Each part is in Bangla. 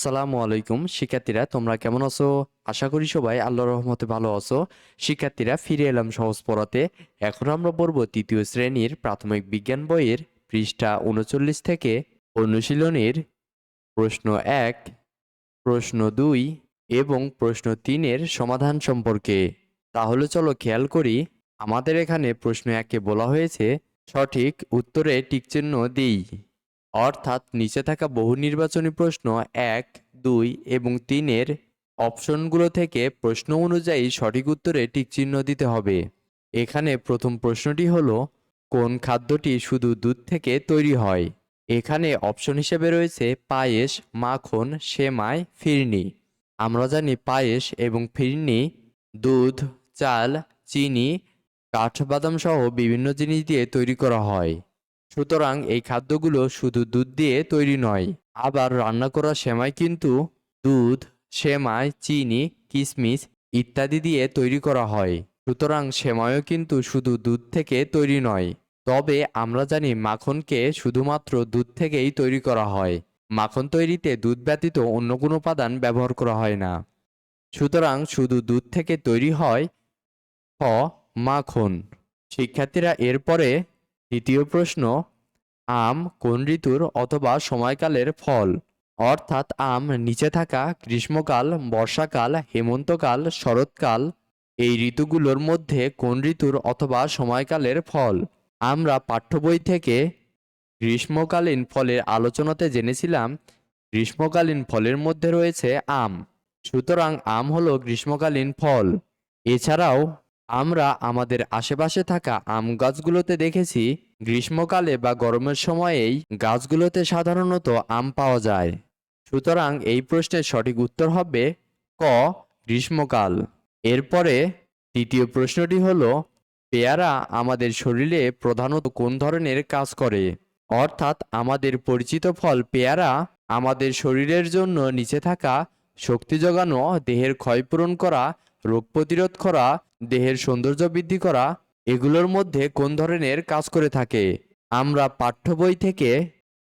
আসসালামু আলাইকুম, শিক্ষার্থীরা, তোমরা কেমন আছো? আশা করি সবাই আল্লাহর রহমতে ভালো আছো। শিক্ষার্থীরা, ফিরে এলাম সহজ পড়াতে। এখন আমরা পড়ব তৃতীয় শ্রেণির প্রাথমিক বিজ্ঞান বইয়ের পৃষ্ঠা উনচল্লিশ থেকে অনুশীলনের প্রশ্ন এক, প্রশ্ন দুই এবং প্রশ্ন তিনের সমাধান সম্পর্কে। তাহলে চলো খেয়াল করি, আমাদের এখানে প্রশ্ন একে বলা হয়েছে, সঠিক উত্তরে টিকচিহ্ন দিই। অর্থাৎ নিচে থাকা বহু নির্বাচনী প্রশ্ন এক, দুই এবং তিনের অপশনগুলো থেকে প্রশ্ন অনুযায়ী সঠিক উত্তরে টিকচিহ্ন দিতে হবে। এখানে প্রথম প্রশ্নটি হল, কোন খাদ্যটি শুধু দুধ থেকে তৈরি হয়? এখানে অপশন হিসেবে রয়েছে পায়েস, মাখন, সেমাই, ফিরনি। আমরা জানি পায়েস এবং ফিরনি, দুধ, চাল, চিনি, কাঠবাদাম সহ বিভিন্ন জিনিস দিয়ে তৈরি করা হয়। সুতরাং এই খাদ্যগুলো শুধু দুধ দিয়ে তৈরি নয়, আবার রান্না করা সেমাই কিন্তু দুধ, সেমাই, চিনি কিশমিশ ইত্যাদি দিয়ে তৈরি করা হয়। সুতরাং সেমাইও কিন্তু শুধু দুধ থেকে তৈরি নয়, তবে আমরা জানি মাখনকে শুধুমাত্র দুধ থেকেই তৈরি করা হয়। মাখন তৈরিতে দুধ ব্যতীত অন্য কোনো উপাদান ব্যবহার করা হয় না। সুতরাং শুধু দুধ থেকে তৈরি হয় খ মাখন। শিক্ষার্থীরা এরপরে দ্বিতীয় প্রশ্ন, আম কোন ঋতুর অথবা সময়কালের ফল? অর্থাৎ আম নিচে থাকা গ্রীষ্মকাল, বর্ষাকাল, হেমন্তকাল, শরৎকাল, এই ঋতুগুলোর মধ্যে কোন ঋতুর অথবা সময়কালের ফল? আমরা পাঠ্য বই থেকে গ্রীষ্মকালীন ফলের আলোচনাতে জেনেছিলাম, গ্রীষ্মকালীন ফলের মধ্যে রয়েছে আম। সুতরাং আম হলো গ্রীষ্মকালীন ফল। এছাড়াও আমরা আমাদের আশেপাশে থাকা আম গাছগুলোতে দেখেছি, গ্রীষ্মকালে বা গরমের সময়েই গাছগুলোতে সাধারণত আম পাওয়া যায়। সুতরাং এই প্রশ্নের সঠিক উত্তর হবে ক, গ্রীষ্মকাল। এরপরে তৃতীয় প্রশ্নটি হলো, পেয়ারা আমাদের শরীরে প্রধানত কোন ধরনের কাজ করে? অর্থাৎ আমাদের পরিচিত ফল পেয়ারা আমাদের শরীরের জন্য নিচে থাকা শক্তি জোগানো দেহের ক্ষয়পূরণ করা রোগ প্রতিরোধ করা, দেহের সৌন্দর্য বৃদ্ধি করা, এগুলোর মধ্যে কোন ধরনের কাজ করে থাকে? আমরা পাঠ্য বই থেকে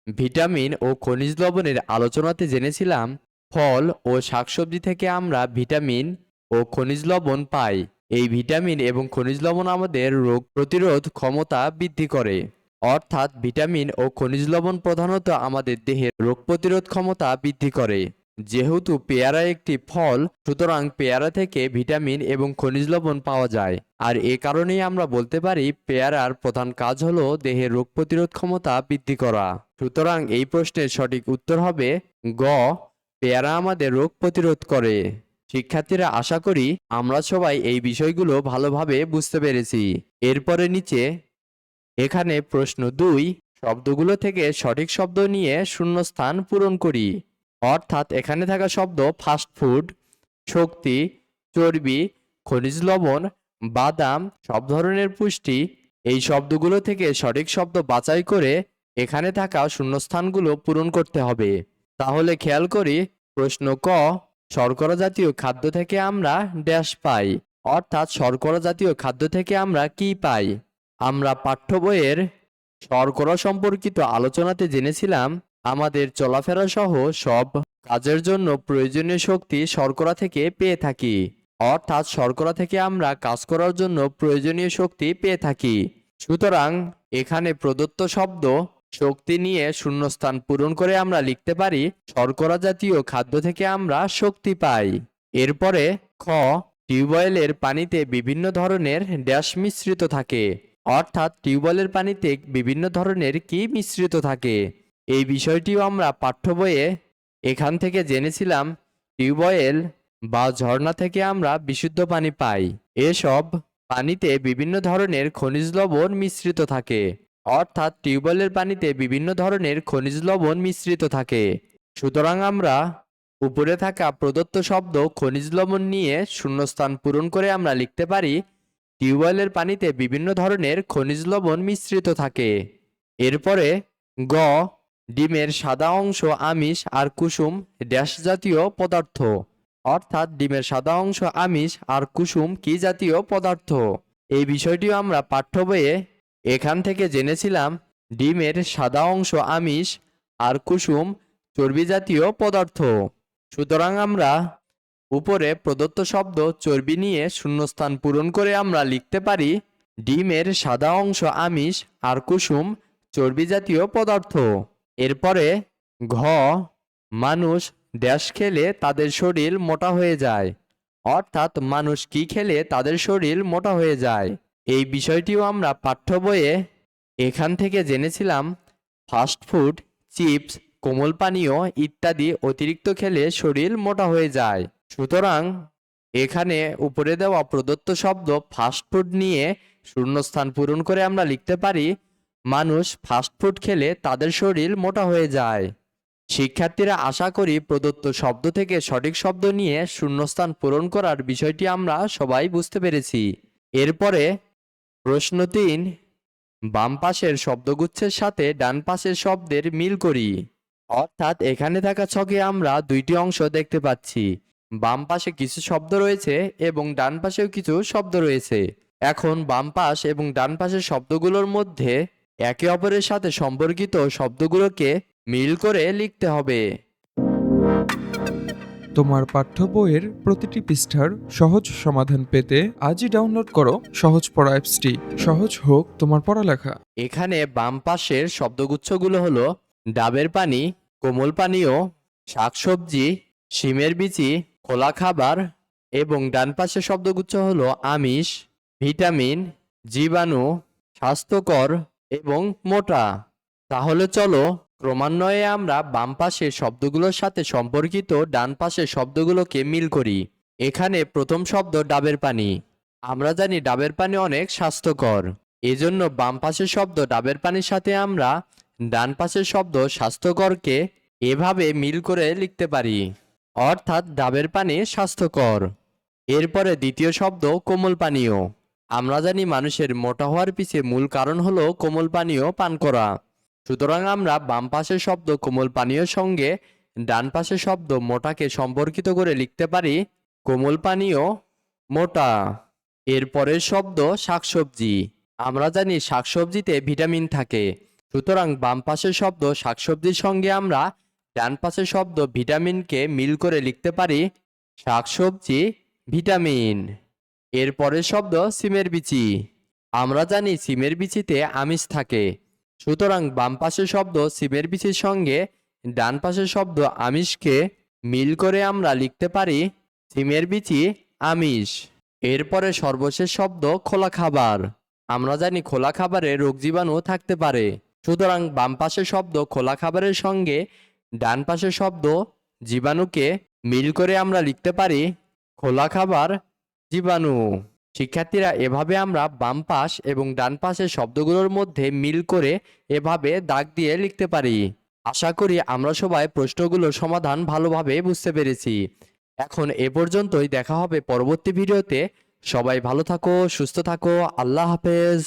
ভিটামিন ও খনিজ লবণের আলোচনাতে জেনেছিলাম, ফল ও শাকসবজি থেকে আমরা ভিটামিন ও খনিজ লবণ পাই। এই ভিটামিন এবং খনিজ লবণ আমাদের রোগ প্রতিরোধ ক্ষমতা বৃদ্ধি করে। অর্থাৎ ভিটামিন ও খনিজ লবণ প্রধানত আমাদের দেহের রোগ প্রতিরোধ ক্ষমতা বৃদ্ধি করে। যেহেতু পেয়ারা একটি ফল, সুতরাং পেয়ারা থেকে ভিটামিন এবং খনিজ লবণ পাওয়া যায়। আর এ কারণেই আমরা বলতে পারি, পেয়ারার প্রধান কাজ হলো দেহের রোগ প্রতিরোধ ক্ষমতা বৃদ্ধি করা। সুতরাং এই প্রশ্নের সঠিক উত্তর হবে, গ, পেয়ারা আমাদের রোগ প্রতিরোধ করে। শিক্ষার্থীরা, আশা করি আমরা সবাই এই বিষয়গুলো ভালোভাবে বুঝতে পেরেছি। এরপরে নিচে, এখানে প্রশ্ন দুই, শব্দগুলো থেকে সঠিক শব্দ নিয়ে শূন্যস্থান পূরণ করি। অর্থাৎ এখানে থাকা শব্দ ফাস্ট ফুড শক্তি, চর্বি, খনিজ লবণ, বাদাম, সব ধরনের পুষ্টি, এই শব্দগুলো থেকে সঠিক শব্দ বাছাই করে এখানে থাকা শূন্যস্থানগুলো পূরণ করতে হবে। তাহলে খেয়াল করি, প্রশ্ন ক, শর্করা জাতীয় খাদ্য থেকে আমরা ড্যাশ পাই, অর্থাৎ শর্করা জাতীয় খাদ্য থেকে আমরা কি পাই? আমরা পাঠ্য বইয়ের শর্করা সম্পর্কিত আলোচনাতে জেনেছিলাম আমাদের চলাফেরা সহ সব কাজের জন্য প্রয়োজনীয় শক্তি শর্করা থেকে পেয়ে থাকি। অর্থাৎ শর্করা থেকে আমরা কাজ করার জন্য প্রয়োজনীয় শক্তি পেয়ে থাকি। সুতরাং এখানে প্রদত্ত শব্দ, শক্তি নিয়ে শূন্যস্থান পূরণ করে আমরা লিখতে পারি, শর্করা জাতীয় খাদ্য থেকে আমরা শক্তি পাই। এরপরে খ, টিউবওয়েলের পানিতে বিভিন্ন ধরনের ড্যাশ মিশ্রিত থাকে। অর্থাৎ টিউবওয়েলের পানিতে বিভিন্ন ধরনের কি মিশ্রিত থাকে? এই বিষয়টিও আমরা পাঠ্য বইয়ে এখান থেকে জেনেছিলাম, টিউবওয়েল বা ঝর্ণা থেকে আমরা বিশুদ্ধ পানি পাই। এসব পানিতে বিভিন্ন ধরনের খনিজ লবণ মিশ্রিত থাকে। অর্থাৎ টিউবওয়েলের পানিতে বিভিন্ন ধরনের খনিজ লবণ মিশ্রিত থাকে। সুতরাং আমরা উপরে থাকা প্রদত্ত শব্দ খনিজ লবণ নিয়ে শূন্যস্থান পূরণ করে আমরা লিখতে পারি, টিউবওয়েলের পানিতে বিভিন্ন ধরনের খনিজ লবণ মিশ্রিত থাকে। এরপরে গ ডিমের সাদা অংশ আমিষ আর কুসুম ড্যাশ জাতীয় পদার্থ। অর্থাৎ ডিমের সাদা অংশ আমিষ আর কুসুম কি জাতীয় পদার্থ? এই বিষয়টিও আমরা পাঠ্য বইয়ে এখান থেকে জেনেছিলাম, ডিমের সাদা অংশ আমিষ আর কুসুম চর্বি জাতীয় পদার্থ। সুতরাং আমরা উপরে প্রদত্ত শব্দ চর্বি নিয়ে শূন্যস্থান পূরণ করে আমরা লিখতে পারি, ডিমের সাদা অংশ আমিষ আর কুসুম চর্বি জাতীয় পদার্থ। এরপরে ঘ, মানুষ ড্যাশ খেলে তাদের শরীর মোটা হয়ে যায়। অর্থাৎ মানুষ কি খেলে তাদের শরীর মোটা হয়ে যায়। এই বিষয়টিও আমরা পাঠ্য বইয়ে এখান থেকে জেনেছিলাম। ফাস্টফুড চিপস, কোমল পানীয় ইত্যাদি অতিরিক্ত খেলে শরীর মোটা হয়ে যায়। সুতরাং এখানে উপরে দেওয়া প্রদত্ত শব্দ ফাস্টফুড নিয়ে শূন্যস্থান পূরণ করে আমরা লিখতে পারি মানুষ ফাস্টফুড খেলে তাদের শরীর মোটা হয়ে যায়। শিক্ষার্থীরা আশা করি প্রদত্ত শব্দ থেকে সঠিক শব্দ নিয়ে শূন্যস্থান পূরণ করার বিষয়টি আমরা সবাই বুঝতে পেরেছি। এরপরে প্রশ্ন তিন, বাম পাশের শব্দগুচ্ছের সাথে ডান পাশের শব্দের মিল করি। অর্থাৎ এখানে থাকা ছকে আমরা দুইটি অংশ দেখতে পাচ্ছি। বাম পাশে কিছু শব্দ রয়েছে এবং ডান পাশেও কিছু শব্দ রয়েছে। এখন বাম পাশ এবং ডান পাশের শব্দগুলোর মধ্যে একে অপরের সাথে সম্পর্কিত শব্দগুলোকে মিল করে লিখতে হবে। তোমার পাঠ্য বইয়ের প্রতিটি পৃষ্ঠার সহজ সমাধান পেতে আজই ডাউনলোড করো সহজ পড়া অ্যাপসটি। সহজ হোক তোমার পড়ালেখা। এখানে বাম পাশের শব্দগুচ্ছগুলো হলো ডাবের পানি কোমল পানীয় শাকসবজি শিমের বিচি খোলা খাবার এবং ডান পাশের শব্দগুচ্ছ হলো আমিষ ভিটামিন জীবাণু স্বাস্থ্যকর এবং মোটা। তাহলে চলো, ক্রমান্বয়ে আমরা বাম পাশের শব্দগুলোর সাথে সম্পর্কিত ডান পাশের শব্দগুলোকে মিল করি। এখানে প্রথম শব্দ ডাবের পানি। আমরা জানি ডাবের পানি অনেক স্বাস্থ্যকর। এজন্য বাম পাশের শব্দ ডাবের পানির সাথে আমরা ডান পাশের শব্দ স্বাস্থ্যকরকে এভাবে মিল করে লিখতে পারি। অর্থাৎ ডাবের পানি স্বাস্থ্যকর। এরপরে দ্বিতীয় শব্দ কোমল পানীয়। আমরা জানি মানুষের মোটা হওয়ার পিছে মূল কারণ হলো কোমল পানীয় পান করা। সুতরাং আমরা বাম পাশের শব্দ কোমল পানীয়র সঙ্গে ডান পাশের শব্দ মোটাকে সম্পর্কিত করে লিখতে পারি কোমল পানীয় মোটা। এর পরের শব্দ শাকসবজি। আমরা জানি শাকসবজিতে ভিটামিন থাকে। সুতরাং বাম পাশের শব্দ শাকসবজির সঙ্গে আমরা ডান পাশের শব্দ ভিটামিনকে মিল করে লিখতে পারি শাকসবজি ভিটামিন। এর পরের শব্দ সিমের বিচি। আমরা জানি সিমের বিচিতে আমিষ থাকে। সুতরাং বাম পাশের শব্দ সিমের বিচির সঙ্গে ডান পাশের শব্দ আমিষকে মিল করে আমরা লিখতে পারি সিমের বিচি আমিষ। এরপরে সর্বশেষ শব্দ খোলা খাবার। আমরা জানি খোলা খাবারে রোগ জীবাণু থাকতে পারে। সুতরাং বাম পাশের শব্দ খোলা খাবারের সঙ্গে ডান পাশের শব্দ জীবাণুকে মিল করে আমরা লিখতে পারি খোলা খাবার জীবাণু। শিক্ষার্থীরা এভাবে আমরা বাম পাশ এবং ডান পাশের শব্দগুলোর মধ্যে মিল করে এভাবে দাগ দিয়ে লিখতে পারি। আশা করি আমরা সবাই প্রশ্নগুলোর সমাধান ভালোভাবে বুঝতে পেরেছি। এখন এ পর্যন্তই দেখা হবে পরবর্তী ভিডিওতে। সবাই ভালো থাকো, সুস্থ থাকো, আল্লাহ হাফেজ।